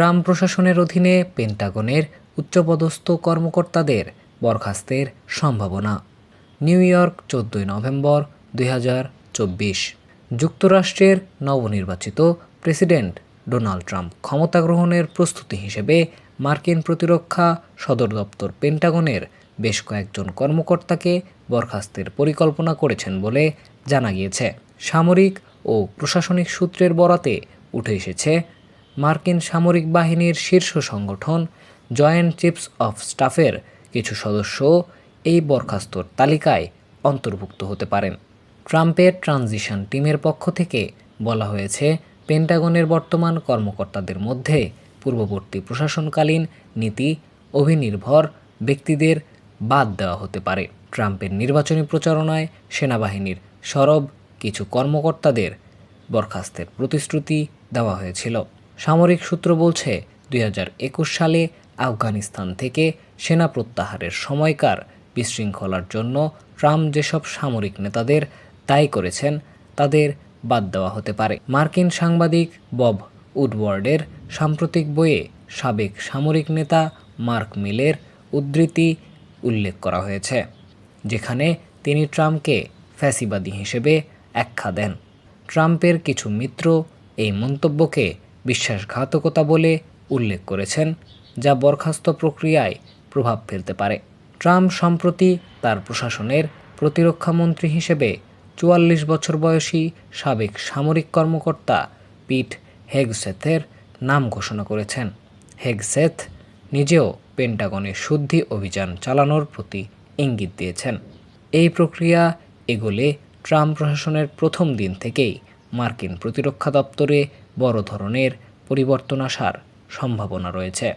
Trump প্রশাসনের অধীনে পেন্টাগনের উচ্চপদস্থ কর্মকর্তাদের বরখাস্তের সম্ভাবনা। নিউ ইয়র্ক, চোদ্দই নভেম্বর দুই হাজার চব্বিশ। যুক্তরাষ্ট্রের নবনির্বাচিত প্রেসিডেন্ট ডোনাল্ড ট্রাম্প ক্ষমতা গ্রহণের প্রস্তুতি হিসেবে মার্কিন প্রতিরক্ষা সদর দপ্তর পেন্টাগনের বেশ কয়েকজন কর্মকর্তাকে বরখাস্তের পরিকল্পনা করেছেন বলে জানা গিয়েছে। সামরিক ও প্রশাসনিক সূত্রের বরাতে উঠে এসেছে মার্কিন সামরিক বাহিনীর শীর্ষ সংগঠন জয়েন্ট চিফস অফ স্টাফের কিছু সদস্য এই বরখাস্তর তালিকায় অন্তর্ভুক্ত হতে পারেন। ট্রাম্পের ট্রানজিশন টিমের পক্ষ থেকে বলা হয়েছে, পেন্টাগনের বর্তমান কর্মকর্তাদের মধ্যে পূর্ববর্তী প্রশাসনকালীন নীতি, অভিনির্ভর ব্যক্তিদের বাদ দেওয়া হতে পারে। ট্রাম্পের নির্বাচনী প্রচারণায় সেনাবাহিনীর সরব কিছু কর্মকর্তাদের বরখাস্তের প্রতিশ্রুতি দেওয়া হয়েছিল। সামরিক সূত্র বলছে, দুই হাজার একুশ সালে আফগানিস্তান থেকে সেনা প্রত্যাহারের সময়কার বিশৃঙ্খলার জন্য ট্রাম্প যেসব সামরিক নেতাদের দায়ী করেছেন, তাদের বাদ দেওয়া হতে পারে। মার্কিন সাংবাদিক বব উডওয়ার্ডের সাম্প্রতিক বইয়ে সাবেক সামরিক নেতা মার্ক মিলের উদ্ধৃতি উল্লেখ করা হয়েছে, যেখানে তিনি ট্রাম্পকে ফ্যাসিবাদী হিসেবে আখ্যা দেন। ট্রাম্পের কিছু মিত্র এই মন্তব্যকে বিশ্বাসঘাতকতা বলে উল্লেখ করেছেন, যা বরখাস্ত প্রক্রিয়ায় প্রভাব ফেলতে পারে। ট্রাম্প সম্প্রতি তার প্রশাসনের প্রতিরক্ষামন্ত্রী হিসেবে চুয়াল্লিশ বছর বয়সী সাবেক সামরিক কর্মকর্তা পিট হেগসেথের নাম ঘোষণা করেছেন। হেগসেথ নিজেও পেন্টাগনের শুদ্ধি অভিযান চালানোর প্রতি ইঙ্গিত দিয়েছেন। এই প্রক্রিয়া এগোলে ট্রাম্প প্রশাসনের প্রথম দিন থেকেই মার্কিন প্রতিরক্ষা দপ্তরে বড় ধরনের পরিবর্তন আসার সম্ভাবনা রয়েছে।